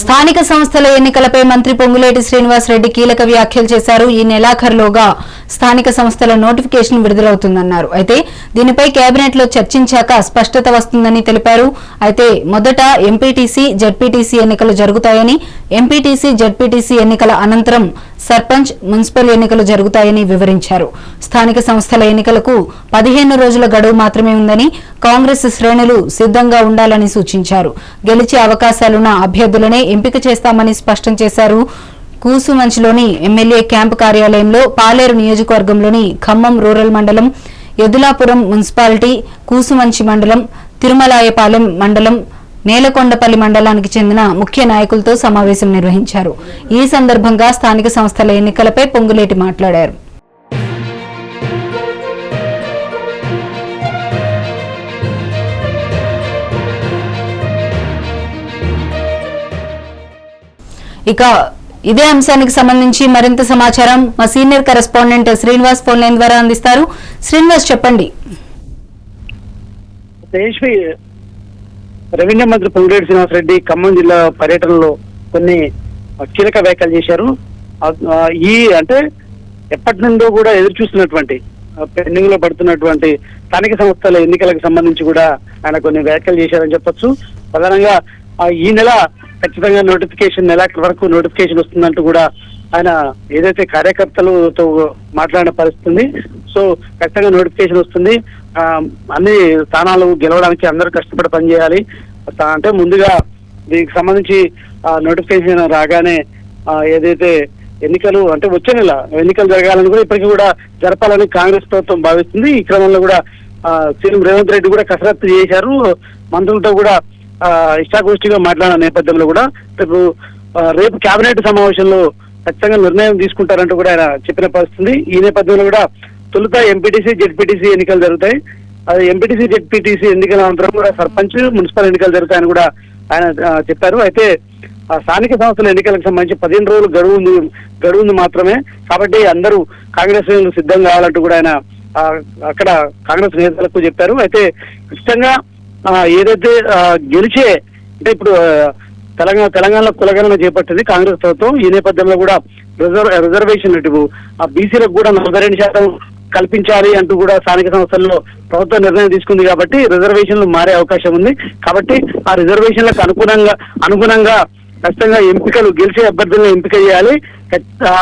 స్థానిక సంస్థల ఎన్నికలపై మంత్రి పొంగులేటి శ్రీనివాస్ రెడ్డి కీలక వ్యాఖ్యలు చేశారు. ఈ నెలాఖరులోగా స్థానిక సంస్థల నోటిఫికేషన్ విడుదలవుతుందన్నారు. అయితే దీనిపై కేబినెట్లో చర్చించాక స్పష్టత వస్తుందని తెలిపారు. అయితే మొదట ఎంపీటీసీ జడ్పీటీసీ ఎన్నికలు జరుగుతాయని ఎంపీటీసీ జడ్పీటీసీ ఎన్నికల అనంతరం సర్పంచ్ మున్సిపల్ ఎన్నికలు జరుగుతాయని వివరించారు. స్థానిక సంస్థల ఎన్నికలకు పదిహేను రోజుల గడువు మాత్రమే ఉందని కాంగ్రెస్ శ్రేణులు సిద్ధంగా ఉండాలని సూచించారు. గెలిచే అవకాశాలున్న అభ్యర్థులనే ఎంపిక చేస్తామని స్పష్టం చేశారు. కూసుమంచిలోని ఎమ్మెల్యే క్యాంపు కార్యాలయంలో పాలేరు నియోజకవర్గంలోని ఖమ్మం రూరల్ మండలం ఎదులాపురం మున్సిపాలిటీ కూసుమంచి మండలం తిరుమలాయపాలెం మండలం నేలకొండపల్లి మండలానికి చెందిన ముఖ్య నాయకులతో సమావేశం నిర్వహించారు. ఈ సందర్భంగా స్థానిక సంస్థల ఎన్నికలపై పొంగులేటి మాట్లాడారు. ఇక ఇదే అంశానికి సంబంధించి మరింత సమాచారం మా senior correspondent Srinivas phone line ద్వారా అందిస్తారు. శ్రీనివాస్ చెప్పండి. రెవెన్యూ మంత్రి పొంగిరెడ్డి శ్రీనివాసరెడ్డి ఖమ్మం జిల్లా పర్యటనలో కొన్ని కీలక వ్యాఖ్యలు చేశారు. ఈ అంటే ఎప్పటి నుండో కూడా ఎదురు చూస్తున్నటువంటి పెండింగ్లో పడుతున్నటువంటి స్థానిక సంస్థల ఎన్నికలకు సంబంధించి కూడా ఆయన కొన్ని వ్యాఖ్యలు చేశారని చెప్పొచ్చు. ప్రధానంగా ఈ నెల ఖచ్చితంగా నోటిఫికేషన్ నెల వరకు నోటిఫికేషన్ వస్తుందంటూ కూడా ఆయన ఏదైతే కార్యకర్తలతో మాట్లాడిన పరిస్థితి సో ఖచ్చితంగా నోటిఫికేషన్ వస్తుంది. అన్ని స్థానాలు గెలవడానికి అందరూ కష్టపడి పనిచేయాలి. అంటే ముందుగా దీనికి సంబంధించి నోటిఫికేషన్ రాగానే ఏదైతే ఎన్నికలు అంటే వచ్చే నెల ఎన్నికలు జరగాలని కూడా ఇప్పటికీ కూడా జరపాలని కాంగ్రెస్ ప్రభుత్వం భావిస్తుంది. ఈ క్రమంలో కూడా సీఎం రేవంత్ రెడ్డి కూడా కసరత్తు చేశారు. మంత్రులతో కూడా ఇష్టాగోష్ఠిగా మాట్లాడిన నేపథ్యంలో కూడా రేపు రేపు కేబినెట్ సమావేశంలో ఖచ్చితంగా నిర్ణయం తీసుకుంటారంటూ కూడా ఆయన చెప్పిన పరిస్థితి ఈ నేపథ్యంలో కూడా తొలుత ఎంపీటీసీ జెడ్పీటీసీ ఎన్నికలు జరుగుతాయి. అది ఎంపీటీసీ జెడ్పీటీసీ ఎన్నికల అనంతరం కూడా సర్పంచ్ మున్సిపల్ ఎన్నికలు జరుగుతాయని కూడా ఆయన చెప్పారు. అయితే ఆ స్థానిక సంస్థల ఎన్నికలకు సంబంధించి పదిహేను రోజులు గడువు ఉంది గడువు ఉంది మాత్రమే. కాబట్టి అందరూ కాంగ్రెస్ శ్రేణులు సిద్ధం కావాలంటూ కూడా ఆయన అక్కడ కాంగ్రెస్ నేతలకు చెప్పారు. అయితే ఖచ్చితంగా ఏదైతే గెలిచే అంటే ఇప్పుడు తెలంగాణ తెలంగాణలో కులగణన చేపట్టింది కాంగ్రెస్ ప్రభుత్వం. ఈ నేపథ్యంలో కూడా రిజర్వ్ రిజర్వేషన్ ఇటు ఆ బీసీలకు కూడా నలభై రెండు శాతం కల్పించాలి అంటూ కూడా స్థానిక సంస్థల్లో ప్రభుత్వం నిర్ణయం తీసుకుంది కాబట్టి రిజర్వేషన్లు మారే అవకాశం ఉంది. కాబట్టి ఆ రిజర్వేషన్లకు అనుగుణంగా అనుగుణంగా ఖచ్చితంగా ఎంపికలు గెలిచే అభ్యర్థులను ఎంపిక చేయాలి. ఆ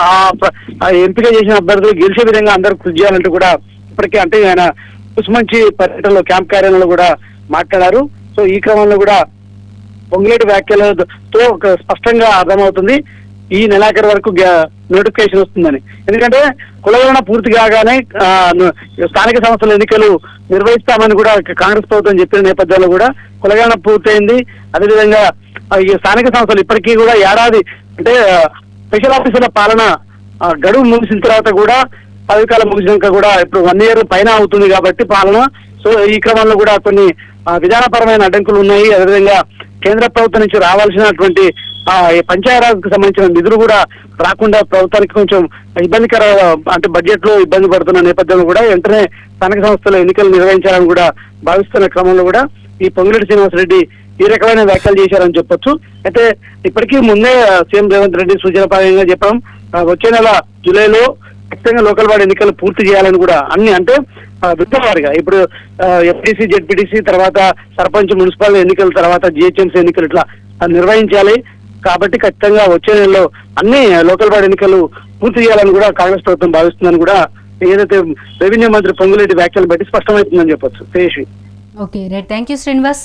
ఆ ఎంపిక చేసిన అభ్యర్థులు గెలిచే విధంగా అందరూ కృషి చేయాలంటూ కూడా ఇప్పటికే అంటే ఆయన కుసుమంచి పర్యటనలో క్యాంప్ కార్యాలయంలో కూడా మాట్లాడారు. సో ఈ క్రమంలో కూడా పొంగులేటి వ్యాఖ్యలతో ఒక స్పష్టంగా అర్థమవుతుంది. ఈ నెలాఖరు వరకు నోటిఫికేషన్ వస్తుందని. ఎందుకంటే కులగణన పూర్తి కాగానే స్థానిక సంస్థల ఎన్నికలు నిర్వహిస్తామని కూడా కాంగ్రెస్ ప్రభుత్వం చెప్పిన నేపథ్యంలో కూడా కులగణన పూర్తయింది. అదేవిధంగా ఈ స్థానిక సంస్థలు ఇప్పటికీ కూడా ఏడాది అంటే స్పెషల్ ఆఫీసుల పాలన గడువు ముగిసిన తర్వాత కూడా పదవికాలం ముగిసినాక కూడా ఇప్పుడు వన్ ఇయర్ పైన అవుతుంది కాబట్టి పాలన. సో ఈ క్రమంలో కూడా కొన్ని విధానపరమైన అడ్డంకులు ఉన్నాయి. అదేవిధంగా కేంద్ర ప్రభుత్వం నుంచి రావాల్సినటువంటి పంచాయరాజ్కి సంబంధించిన నిధులు కూడా రాకుండా ప్రభుత్వానికి కొంచెం ఇబ్బందికర అంటే బడ్జెట్లో ఇబ్బంది పడుతున్న నేపథ్యంలో కూడా వెంటనే స్థానిక సంస్థల ఎన్నికలు నిర్వహించాలని కూడా భావిస్తున్న క్రమంలో కూడా ఈ పొంగిరెడ్డి శ్రీనివాసరెడ్డి ఈ రకమైన వ్యాఖ్యలు చేశారని చెప్పొచ్చు. అయితే ఇప్పటికీ ముందే సీఎం రేవంత్ రెడ్డి సూచనపరంగా చెప్పడం వచ్చే నెల జూలైలో ఖచ్చితంగా లోకల్ వాడి ఎన్నికలు పూర్తి చేయాలని కూడా అన్ని అంటే విత్తవారిగా ఇప్పుడు ఎఫ్టీసీ జెడ్పీటీసీ తర్వాత సర్పంచ్ మున్సిపల్ ఎన్నికల తర్వాత జిహెచ్ఎంసీ ఎన్నికలు ఇట్లా నిర్వహించాలి. కాబట్టి ఖచ్చితంగా వచ్చే నెలలో అన్ని లోకల్ బాడీ ఎన్నికలు పూర్తి చేయాలని కూడా కాంగ్రెస్ ప్రభుత్వం భావిస్తుందని కూడా ఏదైతే రెవెన్యూ మంత్రి పొంగులేటి వ్యాఖ్యలు బట్టి స్పష్టమవుతుందని చెప్పొచ్చు. Tejashwi okay right. Thank you Srinivas.